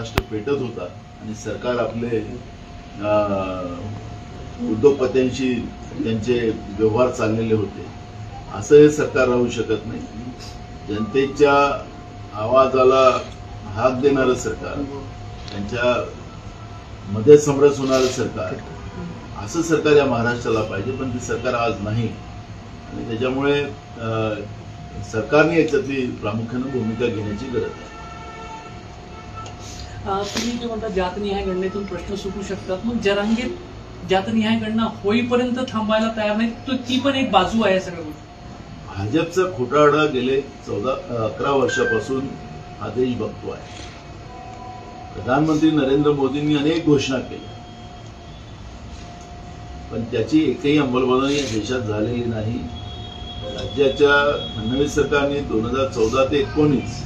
महाराष्ट्र पेटत होता आणि सरकार आपले उद्योगपत्यांशी त्यांचे व्यवहार चाललेले होते. असं हे सरकार राहू शकत नाही. जनतेच्या आवाजाला हाक देणारं सरकार त्यांच्या मध्ये समरस होणारं सरकार असं सरकार या महाराष्ट्राला पाहिजे पण ते सरकार आज नाही. आणि त्याच्यामुळे अं, सरकारने याच्यातली प्रामुख्यानं भूमिका घेण्याची गरज आहे. तुम्ही जे म्हणता जातनिहाय गणनेतून प्रश्न सुटू शकतात मग जरांगीर जातनिहाय गणना होईपर्यंत थांबायला तयार नाही तो ती पण एक बाजू आहे सगळ्या गोष्टी. भाजपचा खोटारडा गेले चौदा अकरा वर्षापासून हा देश बघतो आहे. प्रधानमंत्री नरेंद्र मोदींनी अनेक घोषणा केल्या. पण त्याची एकही अंमलबजावणी या देशात झालेली नाही. राज्याच्या फडणवीस सरकारने दोन हजार चौदा ते एकोणीस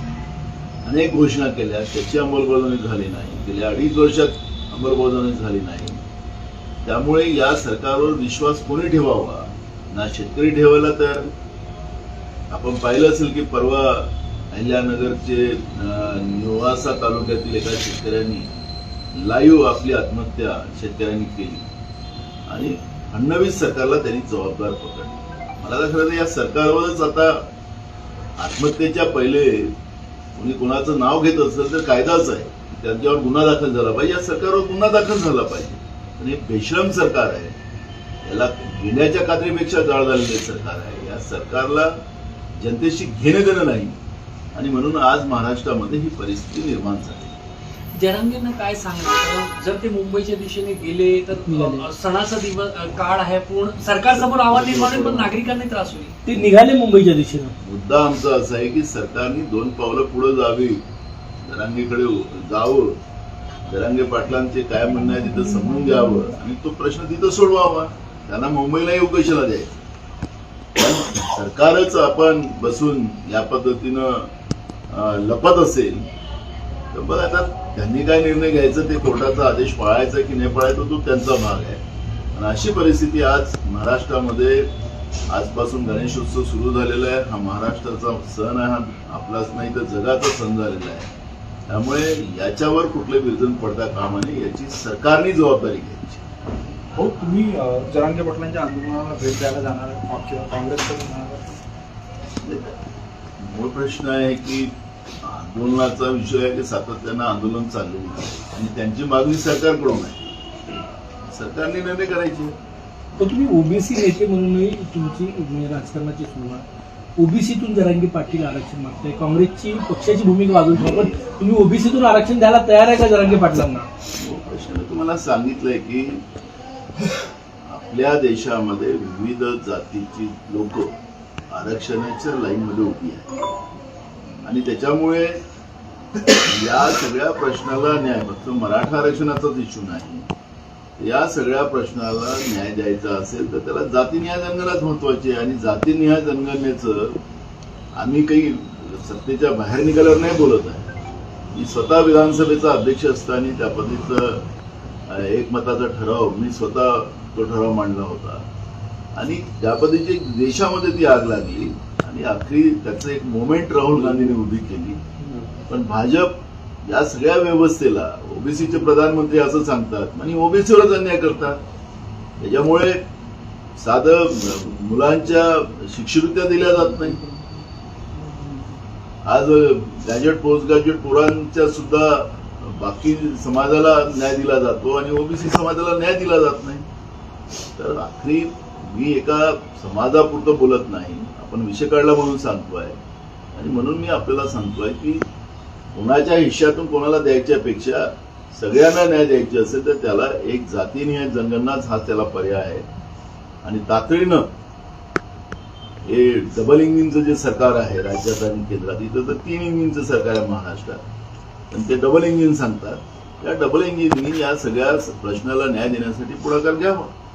अनेक घोषणा केल्या त्याची अंमलबजावणी झाली नाही. गेल्या अडीच वर्षात अंमलबजावणी झाली नाही. त्यामुळे या सरकारवर विश्वास कोणी ठेवावा? ना शेतकरी ठेवायला तर? आपण पाहिलं असेल की परवा अहिल्यानगरचे निवासा तालुक्यातील एका शेतकऱ्यांनी लाईव्ह आपली आत्महत्या शेतकऱ्यांनी केली. आणि फडणवीस सरकारला त्यांनी जबाबदार पकडली. मला तर खरं तर या सरकारवरच आता आत्महत्येच्या पहिले कोणी कोणाचं नाव घेत असेल तर कायदाच आहे. त्यांच्यावर गुन्हा दाखल झाला पाहिजे. या सरकारवर गुन्हा दाखल झाला पाहिजे. पण हे बेश्रम सरकार आहे. याला घेण्याच्या खात्रीपेक्षा जाळ झालेले सरकार आहे. या सरकारला जनतेशी घेणं देणं नाही. आणि म्हणून आज महाराष्ट्रामध्ये ही परिस्थिती निर्माण झाली. जरांगेंना काय सांगणार जर ते मुंबईच्या दिशेने गेले तर सणाचा दिवस काळ आहे पूर्ण. सरकारसमोर आव्हान निर्माण पण नागरिकांनाही त्रास होईल. ते निघाले मुंबईच्या दिशेनं. मुद्दा आमचा असा आहे की सरकारने दोन पावलं पुढे जावी. जरांगेकडे जावं. जरांगे पाटलांचे काय म्हणणं आहे तिथं समजून घ्यावं. आणि तो प्रश्न तिथं सोडवावा. त्यांना मुंबईला येऊ कशाला द्यायचं सरकारच आपण बसून या पद्धतीनं लपत असेल तर बघ आता त्यांनी काय निर्णय घ्यायचा ते कोर्टाचा आदेश पाळायचा की नाही पाळायचा तो त्यांचा भाग आहे. आणि अशी परिस्थिती आज महाराष्ट्रामध्ये आजपासून गणेशोत्सव सुरू झालेला आहे. हा महाराष्ट्राचा सण आहे हा आपलाच नाही तर जगाचा सण झालेला आहे. त्यामुळे याच्यावर कुठले विरजन पडता कामा नये याची सरकारने जबाबदारी घ्यायची. हो तुम्ही जरांगे पाटलांच्या आंदोलनाला भेट द्यायला जाणार काँग्रेसकडे आहे? मूळ प्रश्न आहे की आंदोलनाचा विषय आहे की सातत्यानं आंदोलन चालू आहे. आणि त्यांची मागणी सरकारकडून आहे. सरकारने निर्णय करायचे. पण तुम्ही ओबीसी नेते म्हणूनही तुमची राजकारणाची सुरुवात. ओबीसीतून जरांगी पाटील आरक्षण मागताय. काँग्रेसची पक्षाची भूमिका ठेवा पण तुम्ही ओबीसीतून आरक्षण द्यायला तयार आहे का जरांगी पाटलांना? मूळ प्रश्न तुम्हाला सांगितलंय की आपल्या देशामध्ये विविध जातीची लोक आरक्षणाच्या लाईनमध्ये उभी आहेत. आणि त्याच्यामुळे या सगळ्या प्रश्नाला न्याय फक्त मराठा आरक्षणाचाच इश्यू नाही. या सगळ्या प्रश्नाला न्याय द्यायचा असेल तर त्याला जातीनिहाय जनगणनाच महत्वाची आहे. आणि जातीनिहाय जनगणनेचं आम्ही काही सत्तेच्या बाहेर निघाल्यावर नाही बोलत आहे. मी स्वतः विधानसभेचा अध्यक्ष असताना त्या पद्धतीचं एकमताचा ठराव मी स्वतः तो ठराव मांडला होता. आणि त्या पद्धतीची देशामध्ये ती आग लागली आणि अखेरी त्याचं एक मोमेंट राहुल गांधींनी उभी केली. पण भाजप या सगळ्या व्यवस्थेला ओबीसीचे प्रधानमंत्री असं सांगतात आणि ओबीसीवरच अन्याय करतात. त्याच्यामुळे साधं मुलांच्या शिष्यवृत्त्या दिल्या जात नाही. आज ग्रॅज्युएट पोस्ट ग्रॅज्युएट पोरांच्या सुद्धा बाकी समाजाला न्याय दिला जातो आणि ओबीसी समाजाला न्याय दिला जात नाही. तर आखरी मी एका समाजापुरतं बोलत नाही. आपण विषय काढला म्हणून सांगतोय. आणि म्हणून मी आपल्याला सांगतोय की कोणाच्या हिश्श्यातून कोणाला द्यायच्यापेक्षा सगळ्यांना न्याय द्यायचे असेल तर त्याला एक जातीनिहाय जनगणनाच हा त्याला पर्याय आहे. आणि तातडीनं हे डबल इंजिनचं जे सरकार आहे राज्यात आणि केंद्रात इथं तर तीन इंजिनचं सरकार आहे महाराष्ट्रात. आणि ते डबल इंजिन सांगतात. त्या डबल इंजिननी या सगळ्या प्रश्नाला न्याय देण्यासाठी पुढाकार घ्यावा.